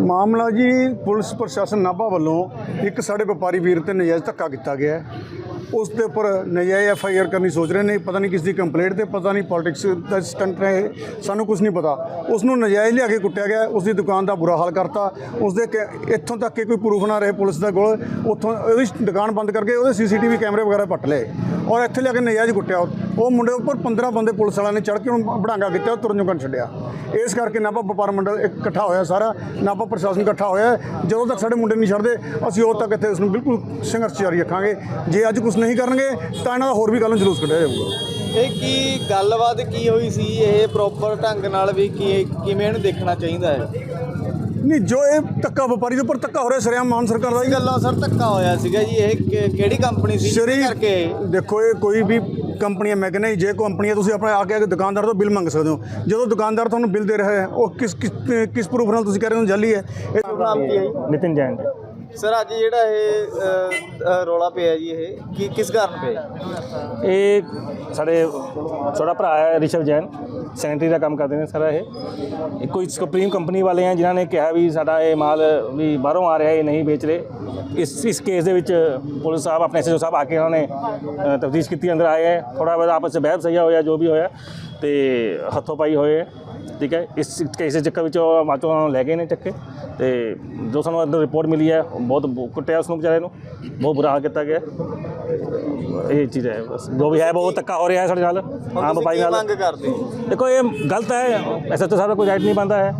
ਮਾਮਲਾ ਜੀ ਪੁਲਿਸ ਪ੍ਰਸ਼ਾਸਨ ਨਾਭਾ ਵੱਲੋਂ ਇੱਕ ਸਾਡੇ ਵਪਾਰੀ ਵੀਰ ਤੇ ਨਜਾਇਜ਼ ਧੱਕਾ ਕੀਤਾ ਗਿਆ ਉਸ ਦੇ ਉੱਪਰ ਨਜਾਇਜ਼ ਐਫ ਆਈ ਆਰ ਕਰਨੀ ਸੋਚ ਰਹੇ ਨੇ ਪਤਾ ਨਹੀਂ ਕਿਸ ਦੀ ਕੰਪਲੇਂਟ ਤੇ ਪਤਾ ਨਹੀਂ ਪੋਲਿਟਿਕਸ ਦਾ ਸਟੰਟ ਹੈ ਇਹ, ਸਾਨੂੰ ਕੁਝ ਨਹੀਂ ਪਤਾ। ਉਸ ਨੂੰ ਨਜਾਇਜ਼ ਲਿਆ ਕੇ ਕੁੱਟਿਆ ਗਿਆ ਉਸ ਦੀ ਦੁਕਾਨ ਦਾ ਬੁਰਾ ਹਾਲ ਕਰਤਾ। ਉਸ ਦੇ ਇੱਥੋਂ ਤੱਕ ਕਿ ਕੋਈ ਪ੍ਰੂਫ ਨਾ ਰਹੇ ਪੁਲਿਸ ਦੇ ਕੋਲ ਉੱਥੋਂ ਉਹਦੀ ਦੁਕਾਨ ਬੰਦ ਕਰਕੇ ਉਹਦੇ ਸੀਸੀਟੀਵੀ ਕੈਮਰੇ ਵਗੈਰਾ ਪੱਟ ਲਏ। ਔਰ ਇੱਥੇ ਲਿਆ ਕੇ ਨਜਾਇਜ਼ ਕੁੱਟਿਆ। ਉਹ ਮੁੰਡੇ ਉੱਪਰ 15 ਬੰਦੇ ਪੁਲਿਸ ਵਾਲਿਆਂ ਨੇ ਚੜ੍ਹ ਕੇ ਉਹਨੂੰ ਬੜਾਂਗਾ ਕੀਤਾ ਉਹ ਤੁਰਨ ਜੋਗਾ ਛੱਡਿਆ। ਇਸ ਕਰਕੇ ਨਾਭਾ ਵਪਾਰ ਮੰਡਲ ਇੱਕ ਇਕੱਠਾ ਹੋਇਆ ਸਾਰਾ ਨਾਭਾ ਪ੍ਰਸ਼ਾਸਨ ਇਕੱਠਾ ਹੋਇਆ। ਜਦੋਂ ਤੱਕ ਸਾਡੇ ਮੁੰਡੇ ਨਹੀਂ ਛੱਡਦੇ ਅਸੀਂ ਉਦੋਂ ਤੱਕ ਇੱਥੇ ਉਸ ਨੂੰ ਬਿਲਕੁਲ ਸੰਘਰਸ਼ ਜਾਰੀ ਰੱਖਾਂਗੇ। ਜੇ ਅੱਜ ਕੁਝ ਨਹੀਂ ਕਰਨਗੇ ਤਾਂ ਇਹਨਾਂ ਦਾ ਹੋਰ ਵੀ ਕੱਲ੍ਹ ਨੂੰ ਜਲੂਸ ਕੱਢਿਆ ਜਾਊਗਾ। ਇਹ ਕੀ ਗੱਲਬਾਤ ਕੀ ਹੋਈ ਸੀ? ਇਹ ਪ੍ਰੋਪਰ ਢੰਗ ਨਾਲ ਵੀ ਕੀ ਕਿਵੇਂ ਇਹਨੂੰ ਦੇਖਣਾ ਚਾਹੀਦਾ ਹੈ? ਨਹੀਂ ਜੋ ਇਹ ਧੱਕਾ ਵਪਾਰੀ ਦੇ ਉੱਪਰ ਧੱਕਾ ਹੋ ਰਿਹਾ ਸਰਿਆਮ ਮਾਨ ਸਰਕਾਰ ਦਾ ਹੀ ਗੱਲਾਂ ਸਰ ਧੱਕਾ ਹੋਇਆ ਸੀਗਾ ਜੀ। ਇਹ ਕਿਹੜੀ ਕੰਪਨੀ ਸੀ? ਕਰਕੇ ਦੇਖੋ ਇਹ ਕੋਈ ਵੀ ਕੰਪਨੀ ਹੈ ਮੈਂ ਕਹਿੰਦਾ ਜੀ, ਜੇ ਕੰਪਨੀ ਹੈ ਤੁਸੀਂ ਆਪਣੇ ਆ ਕੇ ਦੁਕਾਨਦਾਰ ਤੋਂ ਬਿੱਲ ਮੰਗ ਸਕਦੇ ਹੋ। ਜਦੋਂ ਦੁਕਾਨਦਾਰ ਤੁਹਾਨੂੰ ਬਿੱਲ ਦੇ ਰਿਹਾ ਹੈ ਉਹ ਕਿਸ ਕਿਸ ਪ੍ਰੂਫ ਨਾਲ ਤੁਸੀਂ ਕਹਿ ਰਹੇ ਹੋ ਜਾਲੀ ਹੈ? ਇਹ ਨਾਮ ਕੀ ਹੈ ਜੀ। ਨਿਤਿਨ ਜੈਨ ਸਰ ਅੱਜ ਜਿਹੜਾ ਇਹ ਅ, ਰੌਲਾ ਪਿਆ ਜੀ ਇਹ ਕੀ ਕਿਸ ਕਾਰਨ ਪਿਆ ਇਹ ਸਾਡੇ ਛੋਟਾ ਭਰਾ ਹੈ ਰਿਸ਼ਵ ਜੈਨ ਸੈਨੇਟਰੀ ਦਾ ਕੰਮ ਕਰਦੇ ਨੇ ਸਾਰਾ ਇਹ। ਕੋਈ ਸੁਪਰੀਮ ਕੰਪਨੀ ਵਾਲੇ ਆ ਜਿਨ੍ਹਾਂ ਨੇ ਕਿਹਾ ਵੀ ਸਾਡਾ ਇਹ ਮਾਲ ਵੀ ਬਾਹਰੋਂ ਆ ਰਿਹਾ ਇਹ ਨਹੀਂ ਵੇਚ ਰਹੇ। ਇਸ ਇਸ ਕੇਸ ਦੇ ਵਿੱਚ ਪੁਲਿਸ ਸਾਹਿਬ ਆਪਣੇ ਐਸਐਚਓ ਸਾਹਿਬ ਆ ਕੇ ਉਹਨਾਂ ਨੇ ਤਫਤੀਸ਼ ਕੀਤੀ ਅੰਦਰ ਆਏ ਹੈ। ਥੋੜਾ ਬਹੁਤ ਆਪਸ ਵਿੱਚ ਬਹਿਸ ਸਹੀਆ ਹੋਇਆ ਜੋ ਵੀ ਹੋਇਆ ਤੇ ਹੱਥੋਂ ਪਾਈ ਹੋਏ ਹੈ। ਠੀਕ ਹੈ ਇਸ ਕੇਸ ਦੇ ਚੱਕਰ ਵਿੱਚ ਉਹ ਮਾਚੋ ਉਹਨਾਂ ਨੂੰ ਲੈ ਗਏ ਨੇ ਚੱਕੇ ਤੇ ਜੋ ਸਾਨੂੰ ਅੰਦਰ ਰਿਪੋਰਟ ਮਿਲੀ ਹੈ ਉਹ ਬਹੁਤ ਕੁੱਟਿਆ ਉਸ ਨੂੰ ਵਿਚਾਰੇ ਨੂੰ ਬਹੁਤ ਬੁਰਾ ਹਾਲ ਕੀਤਾ ਗਿਆ। ਇਹ ਚੀਜ਼ ਹੈ ਬਸ ਜੋ ਵੀ ਹੈ ਬਹੁਤ ਧੱਕਾ ਹੋ ਰਿਹਾ ਹੈ ਸਾਡੇ ਨਾਲ ਆਮ ਕੀ ਨਾਲ। ਮੰਗ ਕਰਦੇ ਦੇਖੋ ਇਹ ਗਲਤ ਹੈ ਐਸਾ ਤਾਂ ਸਾਰਾ ਕੋਈ ਰਾਈਟ ਨਹੀਂ ਬੰਦਾ ਹੈ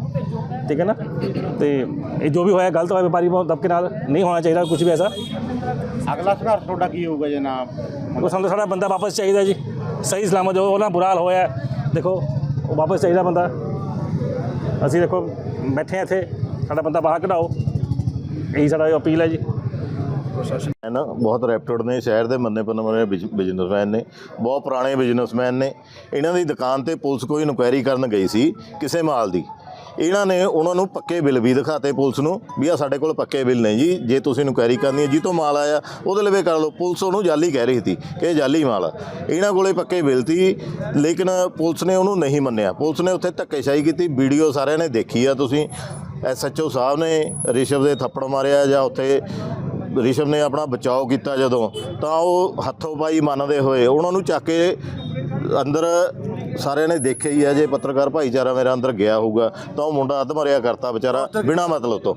ਠੀਕ ਹੈ ਨਾ? ਤੇ ਇਹ ਜੋ ਵੀ ਹੋਇਆ ਗਲਤ ਹੋਇਆ ਵਪਾਰੀ ਬਹੁਤ ਦਬਕੇ ਨਾਲ ਨਹੀਂ ਹੋਣਾ ਚਾਹੀਦਾ ਕੁਝ ਵੀ ਐਸਾ। ਅਗਲਾ ਸੰਘਰਸ਼ ਤੁਹਾਡਾ ਕੀ ਹੋਊਗਾ ਜਨਾਬ ਦੇਖੋ ਸਾਨੂੰ ਸਾਡਾ ਬੰਦਾ ਵਾਪਸ ਚਾਹੀਦਾ ਜੀ ਸਹੀ ਸਲਾਮਤ ਜੋ ਉਹਨਾਂ ਬੁਰਾ ਹਾਲ ਹੋਇਆ ਦੇਖੋ ਉਹ ਵਾਪਸ ਚਾਹੀਦਾ ਬੰਦਾ। ਅਸੀਂ ਦੇਖੋ, ਬੈਠੇ ਹਾਂ ਇੱਥੇ, ਸਾਡਾ ਬੰਦਾ ਬਾਹਰ ਕਢਾਓ। ਇਹੀ ਸਾਡਾ ਅਪੀਲ ਹੈ ਜੀ। ਹੈ ਨਾ, ਬਹੁਤ ਰੈਪਟਡ ਨੇ, ਸ਼ਹਿਰ ਦੇ ਮੰਨੇ ਪਨਮਰੇ ਬਿਜ਼ਨਸਮੈਨ ਨੇ, ਬਹੁਤ ਪੁਰਾਣੇ ਬਿਜ਼ਨਸਮੈਨ ਨੇ। ਇਹਨਾਂ ਦੀ ਦੁਕਾਨ ਤੇ ਪੁਲਿਸ ਕੋਈ ਇਨਕੁਆਇਰੀ ਕਰਨ ਗਈ ਸੀ, ਕਿਸੇ ਮਾਲ ਦੀ। ਇਹਨਾਂ ਨੇ ਉਹਨਾਂ ਨੂੰ ਪੱਕੇ ਬਿੱਲ ਵੀ ਦਿਖਾਤੇ ਪੁਲਿਸ ਨੂੰ ਵੀ ਆ ਸਾਡੇ ਕੋਲ ਪੱਕੇ ਬਿੱਲ ਨੇ ਜੀ। ਜੇ ਤੁਸੀਂ ਇਨਕੁਆਇਰੀ ਕਰਨੀ ਹੈ ਜੀ ਤੋਂ ਮਾਲ ਆਇਆ, ਉਹਦੇ ਲਵੇ ਕਰ ਲਓ। ਪੁਲਿਸ ਉਹਨੂੰ ਜਾਲੀ ਕਹਿ ਰਹੀ ਸੀ ਕਿ ਜਾਲੀ ਮਾਲ ਆ। ਇਹਨਾਂ ਕੋਲੇ ਪੱਕੇ ਬਿੱਲ ਸੀ, ਲੇਕਿਨ ਪੁਲਿਸ ਨੇ ਉਹਨੂੰ ਨਹੀਂ ਮੰਨਿਆ। ਪੁਲਿਸ ਨੇ ਉੱਥੇ ਧੱਕੇਸ਼ਾਹੀ ਕੀਤੀ, ਵੀਡੀਓ ਸਾਰਿਆਂ ਨੇ ਦੇਖੀ ਆ ਤੁਸੀਂ। ਐਸਐਚਓ ਸਾਹਿਬ ਨੇ ਰਿਸ਼ਵ ਦੇ ਥੱਪੜ ਮਾਰਿਆ ਜਾਂ ਉੱਥੇ ਰਿਸ਼ਵ ਨੇ ਆਪਣਾ ਬਚਾਓ ਕੀਤਾ ਜਦੋਂ, ਤਾਂ ਉਹ ਹੱਥੋਂ ਪਾਈ ਮੰਨਦੇ ਹੋਏ ਉਹਨਾਂ ਨੂੰ ਚੱਕ ਕੇ ਅੰਦਰ ਸਾਰਿਆਂ ਨੇ ਦੇਖਿਆ ਹੀ ਹੈ ਜੇ ਪੱਤਰਕਾਰ ਭਾਈਚਾਰਾ ਮੇਰਾ ਅੰਦਰ ਗਿਆ ਹੋਊਗਾ ਤਾਂ ਉਹ ਮੁੰਡਾ ਅੱਧ ਮਰਿਆ ਕਰਤਾ ਵਿਚਾਰਾ ਬਿਨਾ ਮਤਲਬ ਤੋਂ।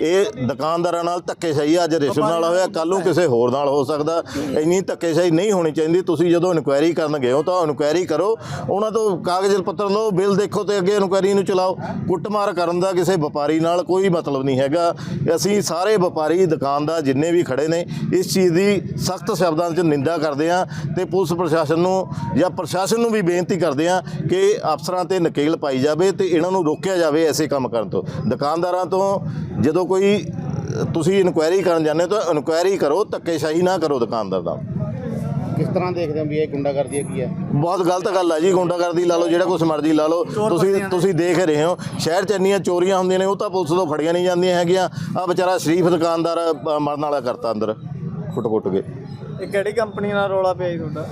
ਇਹ ਦੁਕਾਨਦਾਰਾਂ ਨਾਲ ਧੱਕੇਸ਼ਾਹੀ ਅੱਜ ਰਿਸ਼ਵ ਨਾਲ ਹੋਇਆ ਕੱਲ ਨੂੰ ਕਿਸੇ ਹੋਰ ਨਾਲ ਹੋ ਸਕਦਾ। ਇੰਨੀ ਧੱਕੇਸ਼ਾਹੀ ਨਹੀਂ ਹੋਣੀ ਚਾਹੀਦੀ। ਤੁਸੀਂ ਜਦੋਂ ਇਨਕੁਆਇਰੀ ਕਰਨ ਗਏ ਹੋ ਤਾਂ ਇਨਕੁਆਇਰੀ ਕਰੋ। ਉਹਨਾਂ ਤੋਂ ਕਾਗਜ਼ ਪੱਤਰ ਲਓ ਬਿੱਲ ਦੇਖੋ ਤੇ ਅੱਗੇ ਇਨਕੁਆਇਰੀ ਨੂੰ ਚਲਾਓ। ਕੁੱਟਮਾਰ ਕਰਨ ਦਾ ਕਿਸੇ ਵਪਾਰੀ ਨਾਲ ਕੋਈ ਮਤਲਬ ਨਹੀਂ ਹੈਗਾ। ਅਸੀਂ ਸਾਰੇ ਵਪਾਰੀ ਦੁਕਾਨਦਾਰ ਜਿੰਨੇ ਵੀ ਖੜੇ ਨੇ ਇਸ ਚੀਜ਼ ਦੀ ਸਖਤ ਸ਼ਬਦਾਂ 'ਚ ਨਿੰਦਾ ਕਰਦੇ ਹਾਂ ਤੇ ਪੁਲਿਸ ਪ੍ਰਸ਼ਾਸਨ ਨੂੰ ਜਾਂ ਪ੍ਰਸ਼ਾਸਨ ਨੂੰ ਵੀ ਬੇਨਤੀ ਕਰਦੇ ਹਾਂ ਕਿ ਅਫਸਰਾਂ ਤੇ ਨਕੇਲ ਪਾਈ ਜਾਵੇ ਤੇ ਇਹਨਾਂ ਨੂੰ ਰੋਕਿਆ ਜਾਵੇ ਐਸੇ ਕੰਮ ਕਰਨ ਤੋਂ। ਦੁਕਾਨਦਾਰਾਂ ਤੋਂ ਜਦੋਂ ਕੋਈ ਤੁਸੀਂ ਇਨਕੁਆਇਰੀ ਕਰਨ ਜਾਂਦੇ ਹੋ ਤਾਂ ਇਨਕੁਆਇਰੀ ਕਰੋ ਧੱਕੇਸ਼ਾਹੀ ਨਾ ਕਰੋ ਦੁਕਾਨਦਾਰ ਦਾ। ਕਿਸ ਤਰ੍ਹਾਂ ਦੇਖਦੇ ਹੋ ਵੀ ਇਹ ਗੁੰਡਾਗਰਦੀ ਕੀ ਹੈ? ਬਹੁਤ ਗਲਤ ਗੱਲ ਹੈ ਜੀ ਗੁੰਡਾਗਰਦੀ ਲਾ ਲਓ ਜਿਹੜਾ ਕੁਛ ਮਰਜ਼ੀ ਲਾ ਲਓ। ਤੁਸੀਂ ਤੁਸੀਂ ਦੇਖ ਰਹੇ ਹੋ ਸ਼ਹਿਰ 'ਚ ਇੰਨੀਆਂ ਚੋਰੀਆਂ ਹੁੰਦੀਆਂ ਨੇ ਉਹ ਤਾਂ ਪੁਲਿਸ ਤੋਂ ਫੜੀਆਂ ਨਹੀਂ ਜਾਂਦੀਆਂ ਹੈਗੀਆਂ। ਆ ਵਿਚਾਰਾ ਸ਼ਰੀਫ ਦੁਕਾਨਦਾਰ ਮਰਨ ਵਾਲਾ ਕਰਤਾ ਅੰਦਰ ਕੁੱਟ-ਕੁੱਟ ਕੇ। ਇਹ ਕਿਹੜੀ ਕੰਪਨੀ ਨਾਲ ਰੌਲਾ ਪਿਆ ਜੀ ਤੁਹਾਡਾ?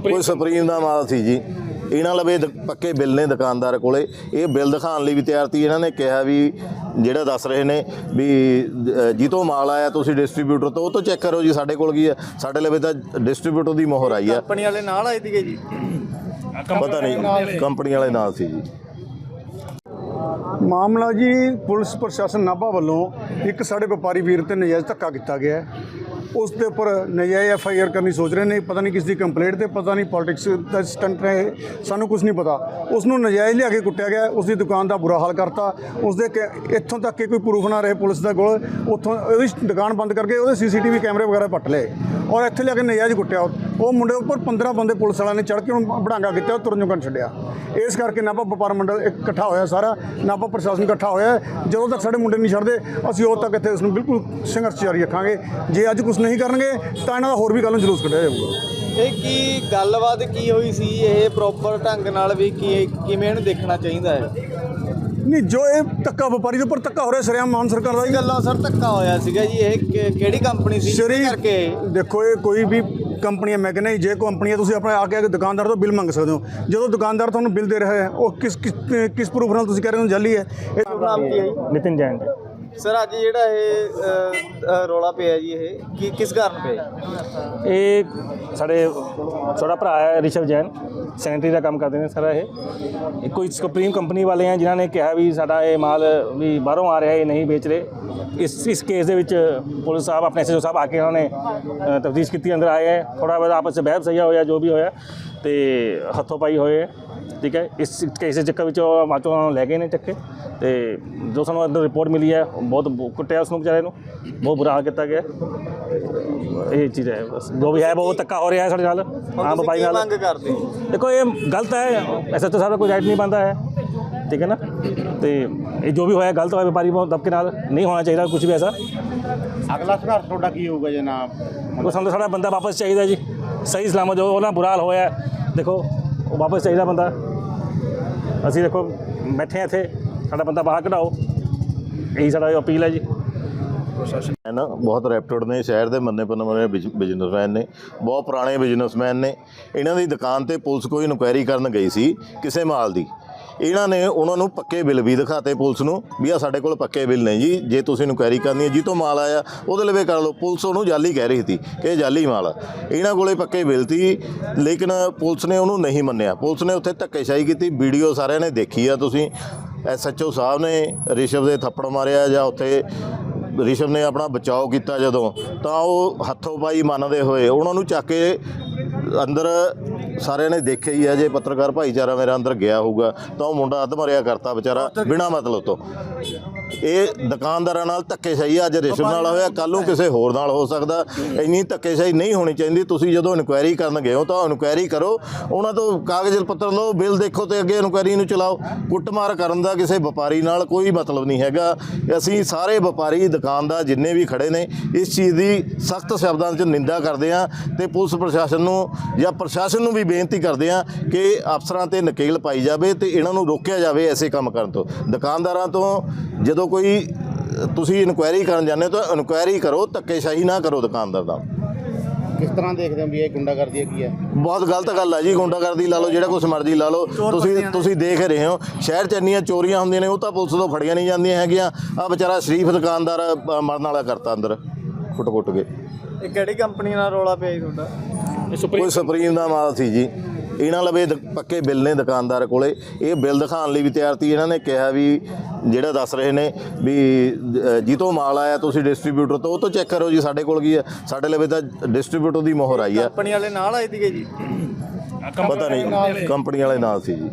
ਕੋਈ ਸੁਪਰੀਮ ਦਾ ਮਾਲ ਸੀ ਜੀ। ਇਹਨਾਂ ਲਵੇ ਪੱਕੇ ਬਿੱਲ ਨੇ ਦੁਕਾਨਦਾਰ ਕੋਲੇ। ਇਹ ਬਿੱਲ ਦਿਖਾਉਣ ਲਈ ਵੀ ਤਿਆਰ ਸੀ। ਇਹਨਾਂ ਨੇ ਕਿਹਾ ਵੀ ਜਿਹੜਾ ਦੱਸ ਰਹੇ ਨੇ ਵੀ ਜਿੱਤੋਂ ਮਾਲ ਆਇਆ ਤੁਸੀਂ ਡਿਸਟ੍ਰੀਬਿਊਟਰ ਤੋਂ ਉਹ ਤੋਂ ਚੈੱਕ ਕਰੋ ਜੀ ਸਾਡੇ ਕੋਲ ਕੀ ਹੈ ਸਾਡੇ ਲਵੇ ਤਾਂ ਡਿਸਟ੍ਰੀਬਿਊਟਰ ਦੀ ਮੋਹਰ ਆਈ ਆ। ਕੰਪਨੀ ਵਾਲੇ ਨਾਲ ਆਏ ਸੀਗੇ ਜੀ? ਪਤਾ ਨਹੀਂ ਕੰਪਨੀ ਵਾਲੇ ਨਾਲ ਸੀ ਜੀ। ਮਾਮਲਾ ਜੀ ਪੁਲਿਸ ਪ੍ਰਸ਼ਾਸਨ ਨਾਭਾ ਵੱਲੋਂ ਇੱਕ ਸਾਡੇ ਵਪਾਰੀ ਵੀਰ ਤੇ ਨਜਾਇਜ਼ ਧੱਕਾ ਕੀਤਾ ਗਿਆ। ਹੈ। ਉਸ ਦੇ ਉੱਪਰ ਨਜਾਇਜ਼ ਐਫ ਆਈ ਆਰ ਕਰਨੀ ਸੋਚ ਰਹੇ ਨੇ ਪਤਾ ਨਹੀਂ ਕਿਸ ਦੀ ਕੰਪਲੇਂਟ ਤੇ ਪਤਾ ਨਹੀਂ ਪੋਲਿਟਿਕਸ ਦਾ ਸਟੰਟ ਹੈ ਇਹ, ਸਾਨੂੰ ਕੁਝ ਨਹੀਂ ਪਤਾ। ਉਸ ਨੂੰ ਨਜਾਇਜ਼ ਲਿਆ ਕੇ ਕੁੱਟਿਆ ਗਿਆ ਉਸ ਦੀ ਦੁਕਾਨ ਦਾ ਬੁਰਾ ਹਾਲ ਕਰਤਾ ਉਸ ਦੇ ਇੱਥੋਂ ਤੱਕ ਕਿ ਕੋਈ ਪ੍ਰੂਫ ਨਾ ਰਹੇ ਪੁਲਿਸ ਦੇ ਕੋਲ ਉੱਥੋਂ ਉਹਦੀ ਦੁਕਾਨ ਬੰਦ ਕਰਕੇ ਉਹਦੇ ਸੀਸੀਟੀਵੀ ਕੈਮਰੇ ਵਗੈਰਾ ਪੱਟ ਲਏ ਔਰ ਇੱਥੇ ਲਿਆ ਕੇ ਨਜਾਇਜ਼ ਕੁੱਟਿਆ ਉਹ ਮੁੰਡੇ ਉੱਪਰ 15 ਬੰਦੇ ਪੁਲਿਸ ਵਾਲਿਆਂ ਨੇ ਚੜ੍ਹ ਕੇ ਉਹਨੂੰ ਬੜਾਂਗਾ ਕੀਤਾ ਤੁਰਨ ਜੋਗਾ ਛੱਡਿਆ। ਇਸ ਕਰਕੇ ਨਾਭਾ ਵਪਾਰ ਮੰਡਲ ਇੱਕ ਇਕੱਠਾ ਹੋਇਆ ਸਾਰਾ ਨਾਭਾ ਪ੍ਰਸ਼ਾਸਨ ਇਕੱਠਾ ਹੋਇਆ। ਜਦੋਂ ਤੱਕ ਸਾਡੇ ਮੁੰਡੇ ਨਹੀਂ ਛੱਡਦੇ ਅਸੀਂ ਉਦੋਂ ਤੱਕ ਇੱਥੇ ਉਸ ਨੂੰ ਬਿਲਕੁਲ ਸੰਘਰਸ਼ ਜਾਰੀ ਰੱਖਾਂਗੇ। ਜੇ ਅੱਜ ਕੁਝ ਨਹੀਂ ਕਰਨਗੇ ਤਾਂ ਇਹਨਾਂ ਦਾ ਹੋਰ ਵੀ ਕੱਲ੍ਹ ਨੂੰ ਜਲੂਸ ਕੱਢਿਆ ਜਾਊਗਾ। ਇਹ ਕੀ ਗੱਲਬਾਤ ਕੀ ਹੋਈ ਸੀ? ਇਹ ਪ੍ਰੋਪਰ ਢੰਗ ਨਾਲ ਵੀ ਕੀ ਕਿਵੇਂ ਇਹਨੂੰ ਦੇਖਣਾ ਚਾਹੀਦਾ ਹੈ? ਨਹੀਂ ਜੋ ਇਹ ਧੱਕਾ ਵਪਾਰੀ ਦੇ ਉੱਪਰ ਧੱਕਾ ਹੋ ਰਿਹਾ ਸਰਿਆਮ ਮਾਨ ਸਰਕਾਰ ਦਾ ਹੀ ਗੱਲਾਂ ਸਰ ਧੱਕਾ ਹੋਇਆ ਸੀਗਾ ਜੀ। ਇਹ ਕਿਹੜੀ ਕੰਪਨੀ ਸੀ? ਕਰਕੇ ਦੇਖੋ ਇਹ ਕੋਈ ਵੀ ਕੰਪਨੀਆਂ ਮੈਂ ਕਹਿੰਦਾ ਜੀ, ਜੇ ਕੰਪਨੀਆਂ ਤੁਸੀਂ ਆਪਣੇ ਆ ਕੇ ਆ ਕੇ ਦੁਕਾਨਦਾਰ ਤੋਂ ਬਿੱਲ ਮੰਗ ਸਕਦੇ ਹੋ। ਜਦੋਂ ਦੁਕਾਨਦਾਰ ਤੁਹਾਨੂੰ ਬਿੱਲ ਦੇ ਰਿਹਾ ਹੈ ਉਹ ਕਿਸ ਕਿਸ ਪ੍ਰੂਫ ਨਾਲ ਤੁਸੀਂ ਕਹਿ ਰਹੇ ਹੋ ਜਾਲੀ ਹੈ। ਇਹ ਨਾਮ ਕੀ ਹੈ ਨਿਤਿਨ ਜੈਨ ਜੀ। ਸਰ ਅੱਜ ਜਿਹੜਾ ਇਹ ਅ, ਰੌਲਾ ਪਿਆ ਜੀ ਇਹ ਕੀ ਕਿਸ ਕਾਰਨ ਪਿਆ ਇਹ ਸਾਡੇ ਛੋਟਾ ਭਰਾ ਹੈ ਰਿਸ਼ਵ ਜੈਨ ਸੈਨੇਟਰੀ ਦਾ ਕੰਮ ਕਰਦੇ ਨੇ ਸਾਰਾ ਇਹ। ਕੋਈ ਸੁਪਰੀਮ ਕੰਪਨੀ ਵਾਲੇ ਆ ਜਿਨ੍ਹਾਂ ਨੇ ਕਿਹਾ ਵੀ ਸਾਡਾ ਇਹ ਮਾਲ ਵੀ ਬਾਹਰੋਂ ਆ ਰਿਹਾ ਇਹ ਨਹੀਂ ਵੇਚ ਰਹੇ। ਇਸ ਇਸ ਕੇਸ ਦੇ ਵਿੱਚ ਪੁਲਿਸ ਸਾਹਿਬ ਆਪਣੇ ਐਸਐਚਓ ਸਾਹਿਬ ਆ ਕੇ ਉਹਨਾਂ ਨੇ ਤਫਤੀਸ਼ ਕੀਤੀ ਅੰਦਰ ਆਏ ਹੈ। ਥੋੜਾ ਬਹੁਤ ਆਪਸ ਵਿੱਚ ਬਹਿਸ ਸਹੀਆ ਹੋਇਆ ਜੋ ਵੀ ਹੋਇਆ ਤੇ ਹੱਥੋਂ ਪਾਈ ਹੋਏ ਹੈ। ਠੀਕ ਹੈ। ਇਸ ਕੇਸ ਦੇ ਚੱਕਰ ਵਿੱਚ ਉਹ ਮਾਚੋ ਲੈ ਗਏ ਨੇ ਚੱਕੇ ਤੇ ਜੋ ਸਾਨੂੰ ਅੰਦਰ ਰਿਪੋਰਟ ਮਿਲੀ ਹੈ ਬਹੁਤ ਕੁੱਟਿਆ ਉਸ ਨੂੰ ਵਿਚਾਰੇ ਨੂੰ। ਬਹੁਤ ਬੁਰਾ ਹਾਲ ਕੀਤਾ ਗਿਆ। ਇਹ ਚੀਜ਼ ਹੈ ਬਸ। ਜੋ ਵੀ ਹੈ ਬਹੁਤ ਧੱਕਾ ਹੋ ਰਿਹਾ ਹੈ ਸਾਡੇ ਨਾਲ। ਆਮ ਕੀ ਨਾਲ। ਮੰਗ ਕਰਦੇ ਦੇਖੋ ਇਹ ਗਲਤ ਹੈ। ਐਸਐਚਓ ਸਾਹਿਬ ਦਾ ਕੋਈ ਰਾਈਟ ਨਹੀਂ ਬੰਦਾ ਹੈ। ਠੀਕ ਹੈ ਨਾ? ਤੇ ਇਹ ਜੋ ਵੀ ਹੋਇਆ ਗਲਤ ਹੋਇਆ ਵਪਾਰੀ ਬਹੁਤ ਦਬਕੇ ਨਾਲ ਨਹੀਂ ਹੋਣਾ ਚਾਹੀਦਾ ਕੁਝ ਵੀ ਐਸਾ। ਅਗਲਾ ਸੰਘਰਸ਼ ਤੁਹਾਡਾ ਕੀ ਹੋਊਗਾ ਜੇ ਨਾ ਉਹ ਸਾਨੂੰ ਸਾਡਾ ਬੰਦਾ ਵਾਪਸ ਚਾਹੀਦਾ ਜੀ। ਸਹੀ ਸਲਾਮਤ ਜੋ ਉਹਨਾਂ ਬੁਰਾ ਹਾਲ ਹੋਇਆ ਦੇਖੋ ਉਹ ਵਾਪਸ ਚਾਹੀਦਾ ਬੰਦਾ। ਅਸੀਂ ਦੇਖੋ, ਬੈਠੇ ਹਾਂ ਇੱਥੇ, ਸਾਡਾ ਬੰਦਾ ਬਾਹਰ ਕਢਾਓ। ਇਹੀ ਸਾਡਾ ਅਪੀਲ ਹੈ ਜੀ। ਹੈ ਨਾ ਬਹੁਤ ਰੈਪਟਡ ਨੇ, ਸ਼ਹਿਰ ਦੇ ਮੰਨੇ ਪਨਮਰੇ ਬਿਜ਼ਨਸਮੈਨ ਨੇ, ਬਹੁਤ ਪੁਰਾਣੇ ਬਿਜ਼ਨਸਮੈਨ ਨੇ। ਇਹਨਾਂ ਦੀ ਦੁਕਾਨ ਤੇ ਪੁਲਿਸ ਕੋਈ ਇਨਕੁਆਇਰੀ ਕਰਨ ਗਈ ਸੀ, ਕਿਸੇ ਮਾਲ ਦੀ। ਇਹਨਾਂ ਨੇ ਉਹਨਾਂ ਨੂੰ ਪੱਕੇ ਬਿੱਲ ਵੀ ਦਿਖਾਤੇ ਪੁਲਿਸ ਨੂੰ ਵੀ ਆ ਸਾਡੇ ਕੋਲ ਪੱਕੇ ਬਿੱਲ ਨੇ ਜੀ। ਜੇ ਤੁਸੀਂ ਇਨਕੁਆਇਰੀ ਕਰਨੀ ਹੈ, ਜੀ ਤੋਂ ਮਾਲ ਆਇਆ, ਉਹਦੇ ਲਵੇ ਕਰ ਲਓ। ਪੁਲਿਸ ਉਹਨੂੰ ਜਾਲੀ ਕਹਿ ਰਹੀ ਸੀ ਕਿ ਇਹ ਜਾਲੀ ਮਾਲ ਆ। ਇਹਨਾਂ ਕੋਲੇ ਪੱਕੇ ਬਿੱਲ ਸੀ, ਲੇਕਿਨ ਪੁਲਿਸ ਨੇ ਉਹਨੂੰ ਨਹੀਂ ਮੰਨਿਆ। ਪੁਲਿਸ ਨੇ ਉੱਥੇ ਧੱਕੇਸ਼ਾਹੀ ਕੀਤੀ, ਵੀਡੀਓ ਸਾਰਿਆਂ ਨੇ ਦੇਖੀ ਆ ਤੁਸੀਂ। ਐਸਐਚਓ ਸਾਹਿਬ ਨੇ ਰਿਸ਼ਵ ਦੇ ਥੱਪੜ ਮਾਰਿਆ ਜਾਂ ਉੱਥੇ ਰਿਸ਼ਵ ਨੇ ਆਪਣਾ ਬਚਾਓ ਕੀਤਾ ਜਦੋਂ, ਤਾਂ ਉਹ ਹੱਥੋਂ ਪਾਈ ਮੰਨਦੇ ਹੋਏ ਉਹਨਾਂ ਨੂੰ ਚੱਕ ਕੇ ਅੰਦਰ ਸਾਰਿਆਂ ਨੇ ਦੇਖਿਆ ਹੀ ਆ ਜੇ ਪੱਤਰਕਾਰ ਭਾਈਚਾਰਾ ਮੇਰਾ ਅੰਦਰ ਗਿਆ ਹੋਊਗਾ ਤਾਂ ਉਹ ਮੁੰਡਾ ਅੱਧ ਮਰਿਆ ਕਰਤਾ ਵਿਚਾਰਾ ਬਿਨਾ ਮਤਲਬ ਤੋਂ। ਇਹ ਦੁਕਾਨਦਾਰਾਂ ਨਾਲ ਧੱਕੇਸ਼ਾਹੀ ਅੱਜ ਰਿਸ਼ਵ ਨਾਲ ਹੋਇਆ ਕੱਲ ਨੂੰ ਕਿਸੇ ਹੋਰ ਨਾਲ ਹੋ ਸਕਦਾ। ਇੰਨੀ ਧੱਕੇਸ਼ਾਹੀ ਨਹੀਂ ਹੋਣੀ ਚਾਹੀਦੀ, ਤੁਸੀਂ ਜਦੋਂ ਇਨਕੁਆਇਰੀ ਕਰਨ ਗਏ ਹੋ ਤਾਂ ਇਨਕੁਆਇਰੀ ਕਰੋ। ਉਹਨਾਂ ਤੋਂ ਕਾਗਜ਼ ਪੱਤਰ ਲਓ, ਬਿੱਲ ਦੇਖੋ ਤੇ ਅੱਗੇ ਇਨਕੁਆਇਰੀ ਨੂੰ ਚਲਾਓ। ਕੁੱਟਮਾਰ ਕਰਨ ਦਾ ਕਿਸੇ ਵਪਾਰੀ ਨਾਲ ਕੋਈ ਮਤਲਬ ਨਹੀਂ ਹੈਗਾ। ਅਸੀਂ ਸਾਰੇ ਵਪਾਰੀ, ਦੁਕਾਨਦਾਰ ਜਿੰਨੇ ਵੀ ਖੜੇ ਨੇ, ਇਸ ਚੀਜ਼ ਦੀ ਸਖਤ ਸ਼ਬਦਾਂ 'ਚ ਨਿੰਦਾ ਕਰਦੇ ਹਾਂ ਤੇ ਪੁਲਿਸ ਪ੍ਰਸ਼ਾਸਨ ਨੂੰ ਜਾਂ ਪ੍ਰਸ਼ਾਸਨ ਨੂੰ ਵੀ ਬੇਨਤੀ ਕਰਦੇ ਹਾਂ ਕਿ ਅਫਸਰਾਂ ਤੇ ਨਕੇਲ ਪਾਈ ਜਾਵੇ ਤੇ ਇਹਨਾਂ ਨੂੰ ਰੋਕਿਆ ਜਾਵੇ ਐਸੇ ਕੰਮ ਕਰਨ ਤੋਂ। ਦੁਕਾਨਦਾਰਾਂ ਤੋਂ ਜਦੋਂ ਕੋਈ ਤੁਸੀਂ ਇਨਕੁਆਇਰੀ ਕਰਨ ਜਾਂਦੇ ਹੋ ਤਾਂ ਇਨਕੁਆਇਰੀ ਕਰੋ ਧੱਕੇਸ਼ਾਹੀ ਨਾ ਕਰੋ ਦੁਕਾਨਦਾਰ ਦਾ। ਕਿਸ ਤਰ੍ਹਾਂ ਦੇਖਦੇ ਹੋ ਵੀ ਇਹ ਗੁੰਡਾਗਰਦੀ ਕੀ ਹੈ? ਬਹੁਤ ਗਲਤ ਗੱਲ ਹੈ ਜੀ ਗੁੰਡਾਗਰਦੀ ਲਾ ਲਓ ਜਿਹੜਾ ਕੁਛ ਮਰਜ਼ੀ ਲਾ ਲਓ। ਤੁਸੀਂ ਤੁਸੀਂ ਦੇਖ ਰਹੇ ਹੋ ਸ਼ਹਿਰ 'ਚ ਇੰਨੀਆਂ ਚੋਰੀਆਂ ਹੁੰਦੀਆਂ ਨੇ ਉਹ ਤਾਂ ਪੁਲਿਸ ਤੋਂ ਫੜੀਆਂ ਨਹੀਂ ਜਾਂਦੀਆਂ ਹੈਗੀਆਂ। ਆ ਵਿਚਾਰਾ ਸ਼ਰੀਫ ਦੁਕਾਨਦਾਰ ਅ, ਮਰਨ ਵਾਲਾ ਕਰਤਾ ਅੰਦਰ ਕੁੱਟ-ਕੁੱਟ ਕੇ। ਇਹ ਕਿਹੜੀ ਕੰਪਨੀ ਨਾਲ ਰੌਲਾ ਪਿਆ ਜੀ ਤੁਹਾਡਾ? ਕੋਈ ਸੁਪਰੀਮ ਦਾ ਮਾਲ ਸੀ ਜੀ। ਇਹਨਾਂ ਲਵੇ ਦ- ਪੱਕੇ ਬਿੱਲ ਨੇ ਦੁਕਾਨਦਾਰ ਕੋਲੇ। ਇਹ ਬਿੱਲ ਦਿਖਾਉਣ ਲਈ ਵੀ ਤਿਆਰ ਸੀ। ਇਹਨਾਂ ਨੇ ਕਿਹਾ ਵੀ ਜਿਹੜਾ ਦੱਸ ਰਹੇ ਨੇ ਵੀ ਜਿੱਤੋਂ ਮਾਲ ਆਇਆ ਤੁਸੀਂ ਡਿਸਟ੍ਰੀਬਿਊਟਰ ਤੋਂ ਉਹ ਤੋਂ ਚੈੱਕ ਕਰੋ ਜੀ ਸਾਡੇ ਕੋਲ ਕੀ ਹੈ ਸਾਡੇ ਲਵੇ ਤਾਂ ਡਿਸਟ੍ਰੀਬਿਊਟਰ ਦੀ ਮੋਹਰ ਆਈ ਹੈ ਕੰਪਨੀ ਵਾਲੇ ਨਾਲ ਆਏ ਸੀਗੇ ਜੀ? ਪਤਾ ਨਹੀਂ ਕੰਪਨੀ ਵਾਲੇ ਨਾਲ ਸੀ ਜੀ।